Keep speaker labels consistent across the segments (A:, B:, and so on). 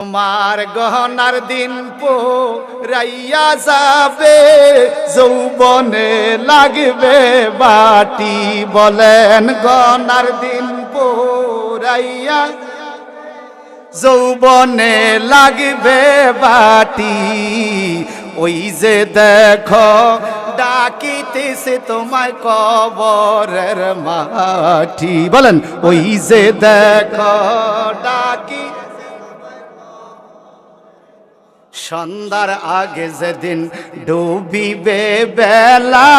A: তোমার গহনার দিন পো রাইয়া যাবে, যৌবনে লাগবে বাটি। বলেন গহনার দিন পো রাইয়া যৌবনে লাগবে বাটি। ওই যে দেখো, ডাকিতেছে তোমায় কবরের মাটি। বলেন, ওই যে দেখো, ডাকি সন্ধ্যার আগে যেদিন ডুবিবে বেলা,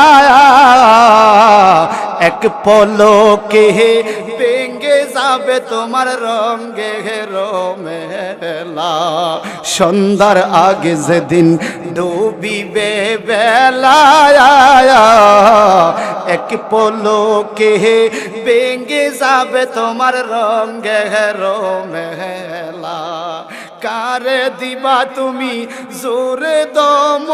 A: এক পলকে ভেঙ্গে যাবে তোমার রঙ্গে রমেলা। সন্ধ্যার আগে যেদিন ডুবিবে বেলা, এক পলকে ভেঙ্গে যাবে তোমার রঙ্গে রমেলা। কারে দিবা তুমি জোরে দম।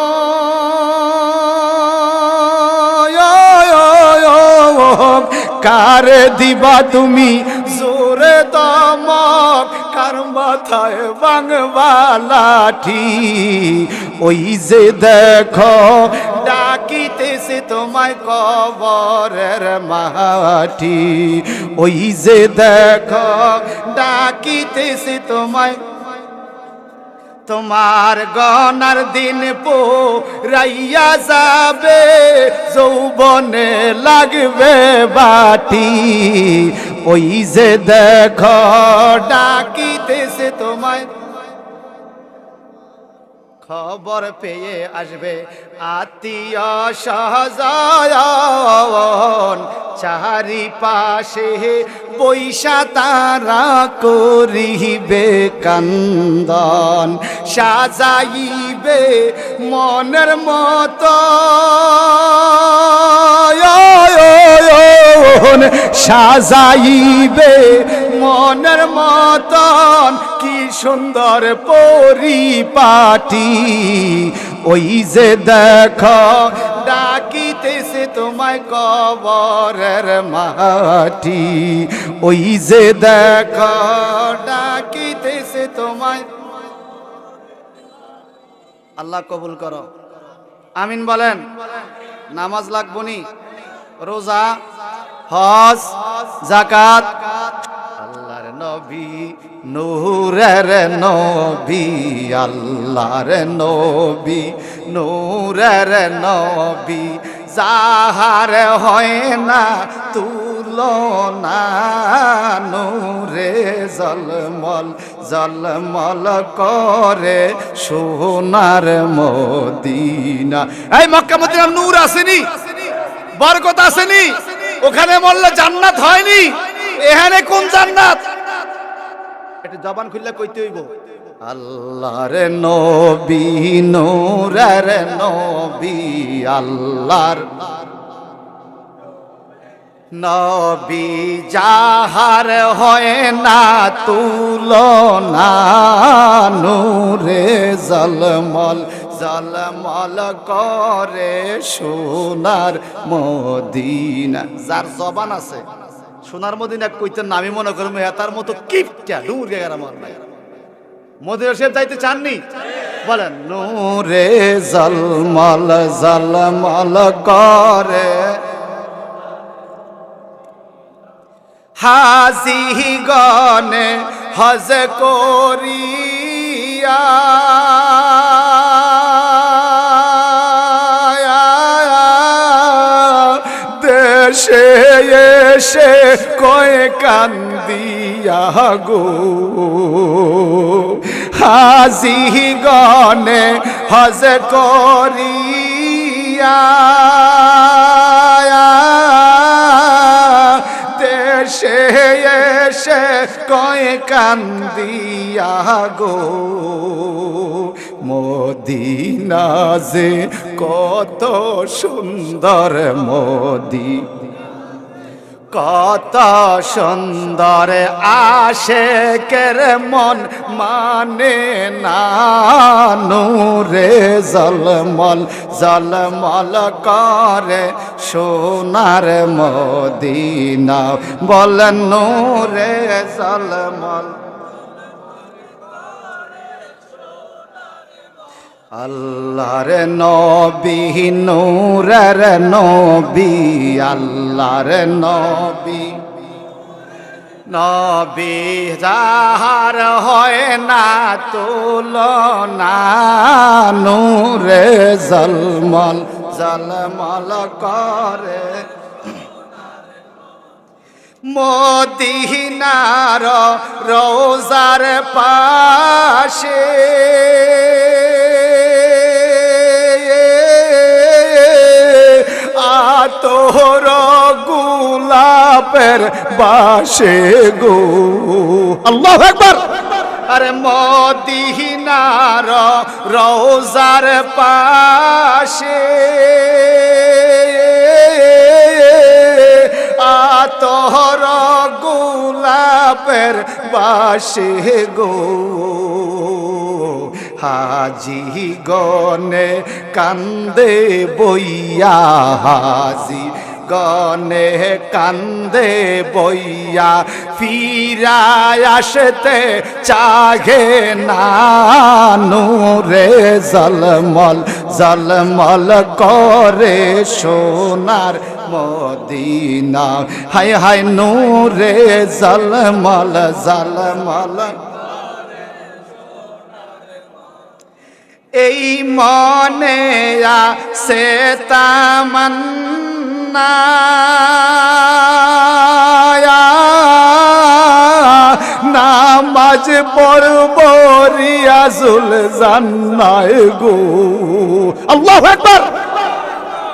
A: কারে দিবা তুমি জোরে দম। কার মাথায় বাংবা লাঠি। ওই যে দেখো, ডাকিতেছে তোমায় কবরের মাটি। ওই যে দেখো, ডাকিতেছে তোমায় তোমার গনার দিন পো রাইয়া যাবে যৌবনে লাগবে বাটি। ওই যে দেখ ডাকিতেছে তোমায়। খবর পেয়ে আসবে আত্মীয় সহজন চারি পাশে বৈশা তারা করিবে কান্দন, সাজাইবে মনের মতো। সাজাইবে মনের মতন। সুন্দর পরিপাটি, ওই যে দেখ, ডাকিতেছে তোমায় কবরের মাটি। ওই যে দেখ, ডাকিতেছে তোমায় আল্লাহ কবুল করো। আমিন বলেন, নামাজ লাগবনি রোজা, হজ জাকাত নবী, নূরের নবী, আল্লাহর নবী, নূরের নবী। যাহার হয় না তুলনা, নূরে জলমল জলমল করে সোনার মদিনা। এই মক্কা মদিনা নূর আসেনি, বরকত আসেনি, ওখানে মরলে জান্নাত হয়নি। এখানে কোন জান্নাত? এটা জবান খুললে কইতে হইব আল্লাহর নবী নূরের নবী, আল্লাহর নবী যাহার হয় না তুলনা, নূরে জলমল জলমল করে সোনার মদিনা। যার জবান আছে সোনার মদিনা কইতে নামি মনে করব তার মতো কিপটা দূর গেগার আমার নাই। মদিনা সাহেব যাইতে চাননি? বলেন, নূরে জলমল জলমল করে। হাসি গনে হজ করিয়া দেশে এসে কয়ে কান্দিয়া গো। হাসি গনে হজ করিয়া দেশে এসে কয়ে কান্দিয়া গো। মদিনা যে কত সুন্দর মোদি কত সুন্দর আসে কের মন মানে না নূরে জলমল জলমল করে সোনার মদিনা। বল নূরে জলমল। আল্লাহর নবী, নূরের নবী, আল্লাহর নবী। নবী যাহার হয় না তুলনা, নূরে জলমল জলমল করে। মদিনার রোজার পাশে গুলাপের বাসে গো। আল্লাহ একবার আরে মদিনার রোজার পাশে আতর গোলাপের বাসে গো। হাজি গনে কান্দে বইয়া হাজি গনে কান্দে বইয়া, ফিরায় আসতে চাহে না নূরে জলমল জলমল করে সোনার মদিনা। হায় হায় নূরে জলমল জলমল এই মনে সে নামাজ পড়ব রিয়াজুল জান্নায় গো। আল্লাহু আকবার।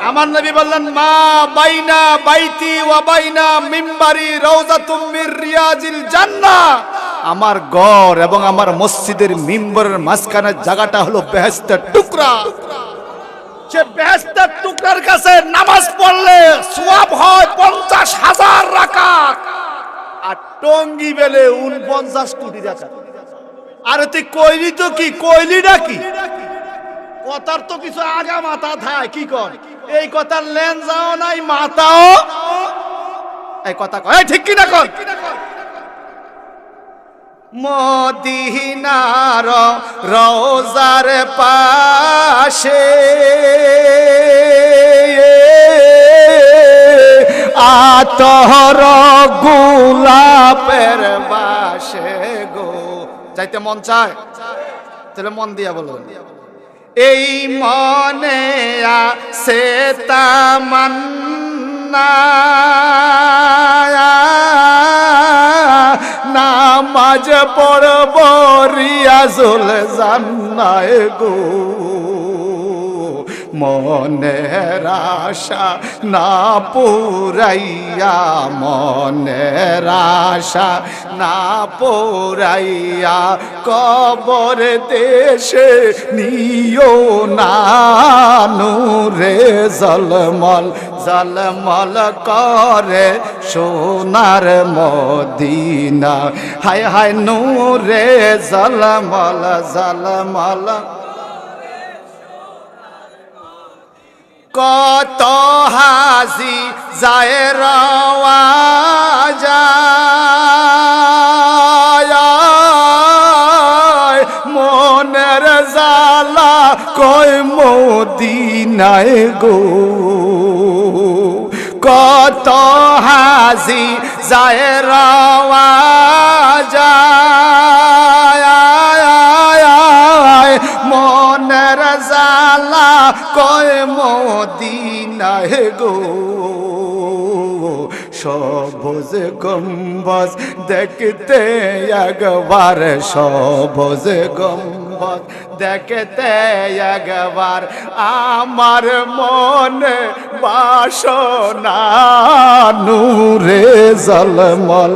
A: আমার নবী বললেন, মা বাইনা বাইতি ওয়া বাইনা মিম্বারি রওজাতুম মির রিয়াজিল জান্নাহ আমার গড় এবং আমার মসজিদের মিম্বরের মাঝখানে জায়গাটা হলো বেহেস্তের টুকরা। সে বেহেস্তের টুকরার কাছে নামাজ পড়লে সোয়াব হয় পঞ্চাশ হাজার রাকাত। আর টঙ্গি বেলে উনপঞ্চাশ কোটি রাকাত আরে তুই কইলি তো কি? কইলিটা কি কথার তো কিছু আগা মাথা থায়, কি কর? এই কথার লেন যাও নাই, মাথাও এই কথা কয়। ঠিক কি না কর? মদিনার রোজার পাশে। আতর গুলাপের বাসে গো। যাইতে মন চায়? তাহলে মন দিয়া বলুন এই মনে সে তামান্না। নামাজ পড়ব, রিয়াজুল জান্নায় গো। মনের আশা না পুরাইয়া, মনের আশা না পুরাইয়া, কবর দেশে নিও না, নূরে জলমল জলমল করে সোনার মদিনা। হায় হায় নূরে জলমল জলমল কত হাসি যায় যায়। মনের জালা কয় মদিনায় গো? হাসি যায় রওয়া যায় মনের জালা কয় মদিনায় গো। সবুজ গম্বজ দেখতে একবার, সবুজ গম্বজ দেখতে একবার আমার মনে বাসনা নূরে জলমল।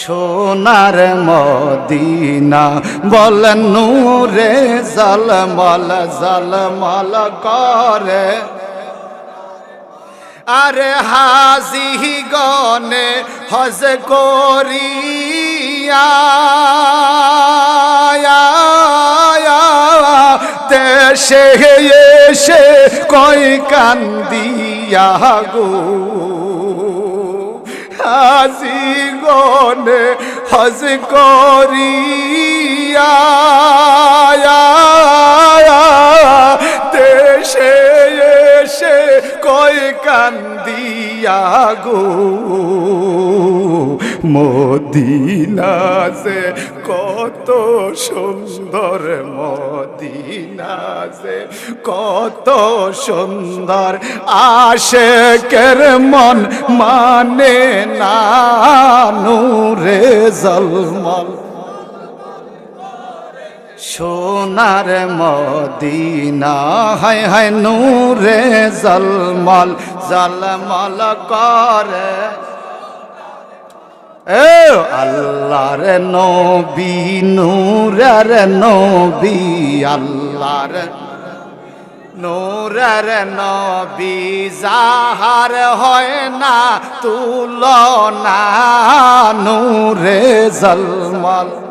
A: সোনার মদিনা বল নূরে জলমল জলমল করে। আরে হাজি গনে হজ দুনিয়া দেশে এসে কয় কান্দিয়া গো? হাসি গনে হজ করিয়া দেশে এসে কয় কান্দিয়া গো? মদিনা সে কত সুন্দর মদিনা সে কত সুন্দর আশেকের মন মানে না নূরে জলমল। সোনার মদিনা, হায় হায় নূরে জলমল জলমল করে আল্লাহর নবী নূরের নবী আল্লাহর নূরের নবী যাহার হয় না তুলনা নূরে জলমল।